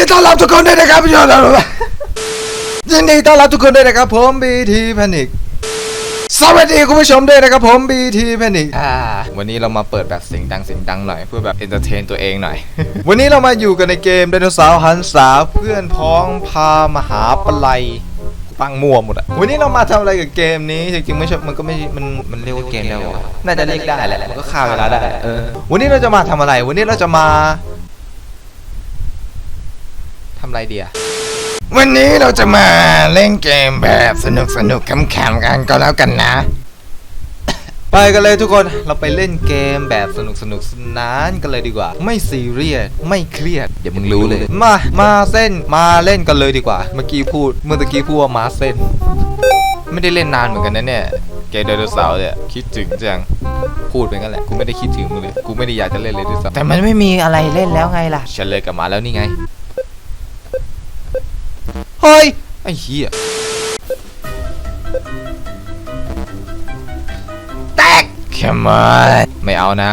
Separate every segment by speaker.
Speaker 1: ดีต้อนรับทุกคนด้วยนะครับพี่ชมยินดีต้อนรับทุกคนด้วยนะครับผมบีทีแพนิกสวัสดีคุณผู้ชมด้วยนะครับผมบีทีแพนิกอ่าวันนี้เรามาเปิดแบบเสียงดังเสียงดังหน่อยเพื่อแบบเอนเตอร์เทนตัวเองหน่อย วันนี้เรามาอยู่กันในเกมไดโนเสาร์หันษาเพื่อนพ้องพามหาปลัยปังมั่วหมดอะวันนี้เรามาทำอะไรกับเกมนี้จริงๆไม่ใช่ มันก็ไม่ มัน มันเรียกว่าเกมแล้วเหรอน่าจะเรียกได้แหละ มันก็ฆ่าเวลาได้ เออ วันนี้เราจะมาทำอะไร วันนี้เราจะมา ทำอะไรเดียวันนี้เราจะมาเล่นเกมแบบสนุกสนุกๆขำๆกันก็แล้วกันนะ ไปกันเลยทุกคนเราไปเล่นเกมแบบสนุกสนุกสนานกันเลยดีกว่า ไม่ซีเรียสไม่เครียดเดี๋ยวมึงรู้เลย มามาเส้นมาเล่นกันเลยดีกว่า เมื่อกี้พูดเมื่อตะกี้พูดว่ามาเส้น ไม่ได้เล่นนานเหมือนกันนะเนี่ยเกมไดโนเสาร์เนี่ยคิดถึงจังพูดไปงั้นแหละกูไม่ได้คิดถึงมึงเลยกูไม่ได้อยากจะเล่นเลยด้วยซ้ำแต่มันไม่มีอะไรเล่นแล้วไงล่ะฉันเลยกลับมาแล้วนี่ไง เฮ้ย ไอ้เหี้ย แตก Come on ไม่เอานะ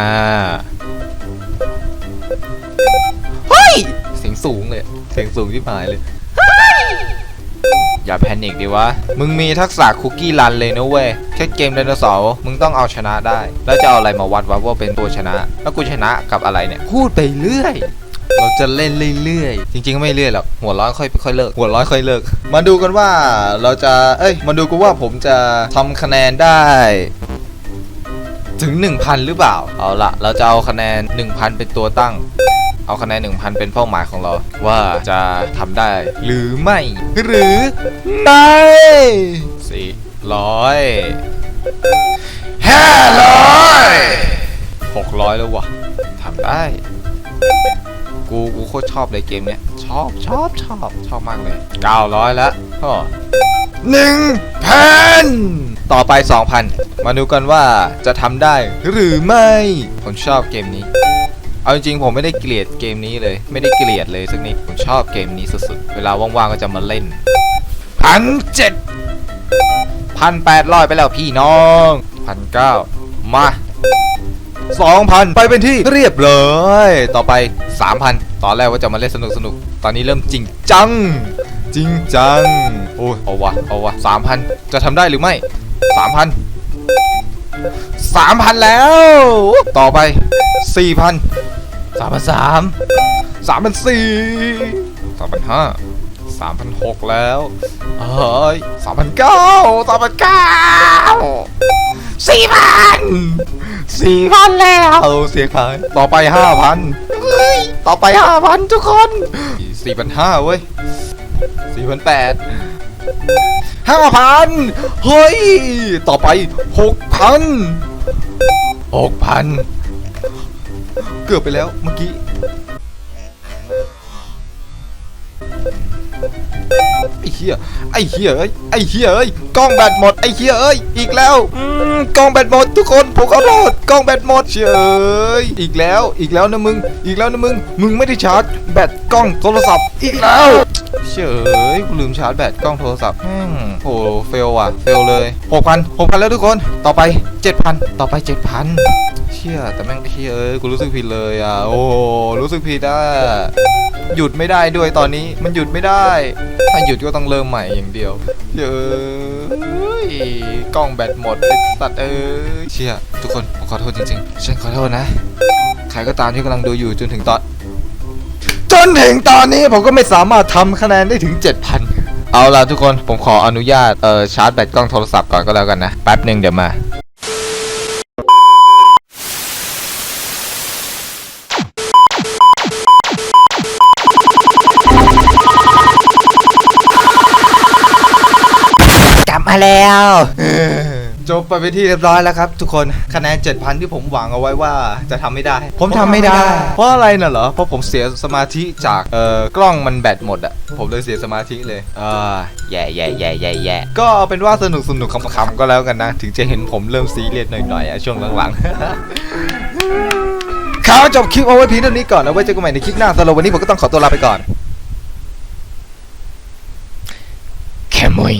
Speaker 1: เฮ้ย เสียงสูงเลย เสียงสูงที่หายเลย อย่าแพนิคดิวะ มึงมีทักษะคุกกี้รันเลยนะเว้ย แค่เกมไดโนเสาร์มึงต้องเอาชนะได้ แล้วจะเอาอะไรมาวัดวะว่าเป็นตัวชนะ แล้วกูชนะกับอะไรเนี่ย พูดไปเรื่อย เราจะเล่นเรื่อยๆ จริงๆก็ไม่เรื่อยหรอก หัวร้อนค่อยค่อยเลิก หัวร้อนค่อยเลิก มาดูกันว่าเราจะ เอ้ย มาดูกันว่าผมจะทำคะแนนได้ ถึง 1,000 หรือเปล่า เอาละเราจะเอาคะแนน 1,000 เป็นตัวตั้ง เอาคะแนน 1,000 เป็นเป้าหมายของเรา ว่าจะทำได้ หรือไม่ หรือไม่สี่ร้อยห้าร้อยหกร้อยแล้ววะทำได้ กูกูโคตรชอบเลยเกมเนี้ยชอบชอบชอบชอบมากเลย900แล้วก็หนึ่งพันต่อไป 2,000 มาดูกันว่าจะทำได้หรือไม่ ผมชอบเกมนี้ เอาจริงๆผมไม่ได้เกลียดเกมนี้เลย ไม่ได้เกลียดเลยสักนิดผมชอบเกมนี้สุดๆ เวลาว่างๆก็จะมาเล่นพันเจ็ดพันแปดร้อยไปแล้วพี่น้องพันเก้ามา สองพันไปเป็นที่เรียบร้อยต่อไปสามพันตอนแรกว่าจะมาเล่นสนุกสนุกตอนนี้เริ่มจริงจัง จริงจัง โอ้ยเอาวะเอาวะสามพันจะทำได้หรือไม่สามพันสามพันแล้ว ต่อไปสี่พันสามพันสามสามพันสี่สามพันห้าสามพันหกแล้วเฮ้ยสามพันเก้า สามพันเก้าสี่พันสี่พันแล้วเสียขายต่อไปห้าพันต่อไปห้าพันทุกคนสี่พันห้าเว้ยสี่พันแปดห้าพันเฮ้ย ต่อไปหกพันหกพันเกือบไปแล้วเมื่อกี้ไอ้เหี้ยไอ้เหี้ยเอ้ยไอ้เหี้ยเอ้ยกล้องแบตหมดไอ้เหี้ยเอ้ยอีกแล้วอืม กล้องแบตหมดทุกคนผมขอโทษกล้องแบตหมดเฉยอีกแล้วอีกแล้วนะมึง อีกแล้วนะมึง มึงไม่ได้ชาร์จแบตกล้องโทรศัพท์อีกแล้วเฉยกูลืมชาร์จแบตกล้องโทรศัพท์อืมโหเฟลว่ะเฟลเลยหกพันหกพันแล้วทุกคนต่อไปเจ็ดพันต่อไปเจ็ดพัน เชี่ยแต่แม่งเชี่ยเอ้ยกูรู้สึกผิดเลยอะโอ้รู้สึกผิดอะหยุดไม่ได้ด้วยตอนนี้มันหยุดไม่ได้ ถ้าหยุดก็ต้องเริ่มใหม่อย่างเดียวเย้กล้องแบตหมดไอ้สัตว์เอ้ยเชี่ยทุกคนผมขอโทษจริงๆฉันขอโทษนะใครก็ตามที่กำลังดูอยู่จนถึงตอนจนถึงตอนนี้ผมก็ไม่สามารถทำคะแนนได้ถึง 7,000 เอาล่ะทุกคนผมขออนุญาตเอ่อชาร์จแบตกล้องโทรศัพท์ก่อนก็แล้วกันนะ แป๊บหนึ่งเดี๋ยว
Speaker 2: มา แล้ว
Speaker 1: จบไปเป็นที่เรียบร้อยแล้วครับ ทุกคนคะแนน 7,000 ที่ผมหวังเอาไว้ว่าจะทำไม่ได้ ผมทำไม่ได้ เพราะอะไรน่ะเหรอ เพราะผมเสียสมาธิจากเอ่อกล้องมันแบตหมดอะผมเลยเสียสมาธิเลยเออ
Speaker 2: แย่แย่แย่แย่แย่
Speaker 1: ก็เอาเป็นว่าสนุกสนุกคำๆก็แล้วกันนะ ถึงจะเห็นผมเริ่มซีเรียสหน่อยๆอะช่วงหลังๆข่าวจบคลิปเอาไว้เพียงเท่านี้ก่อนแล้วไว้เจอกันใหม่ในคลิปหน้าสำหรับวันนี้ผมก็ต้องขอตัวลาไปก่อน
Speaker 2: แคมุย